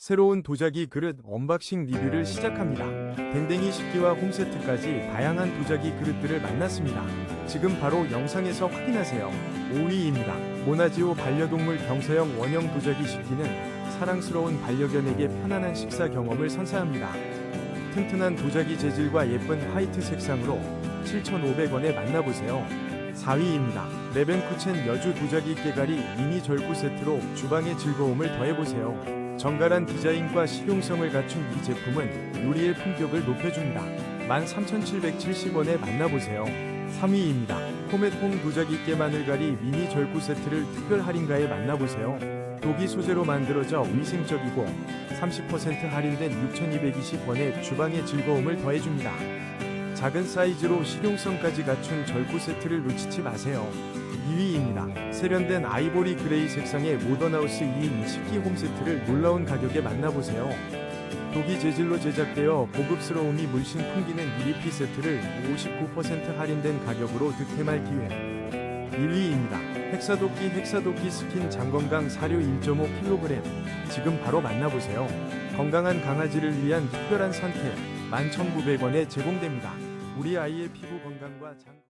새로운 도자기 그릇 언박싱 리뷰를 시작합니다. 댕댕이 식기와 홈세트까지 다양한 도자기 그릇들을 만났습니다. 지금 바로 영상에서 확인하세요. 5위입니다. 모나지오 반려동물 경사형 원형 도자기 식기는 사랑스러운 반려견에게 편안한 식사 경험을 선사합니다. 튼튼한 도자기 재질과 예쁜 화이트 색상으로 7,500원에 만나보세요. 4위입니다. 레벤쿠첸 여주 도자기 깨가리 미니 절구 세트로 주방의 즐거움을 더해보세요. 정갈한 디자인과 실용성을 갖춘 이 제품은 요리의 품격을 높여줍니다. 13,770원에 만나보세요. 3위입니다. 포맷홈 도자기 깨 마늘가리 미니 절구 세트를 특별 할인가에 만나보세요. 독이 소재로 만들어져 위생적이고 30% 할인된 6,220원에 주방의 즐거움을 더해줍니다. 작은 사이즈로 실용성까지 갖춘 절구 세트를 놓치지 마세요. 2위입니다. 세련된 아이보리 그레이 색상의 모던하우스 2인 식기 홈세트를 놀라운 가격에 만나보세요. 독이 재질로 제작되어 고급스러움이 물씬 풍기는 2리피 세트를 59% 할인된 가격으로 득템할 기회. 1위입니다. 헥사도끼 헥사도끼 스킨 장건강 사료 1.5kg 지금 바로 만나보세요. 건강한 강아지를 위한 특별한 선택 11,900원에 제공됩니다. 우리 아이의 피부 건강과 장...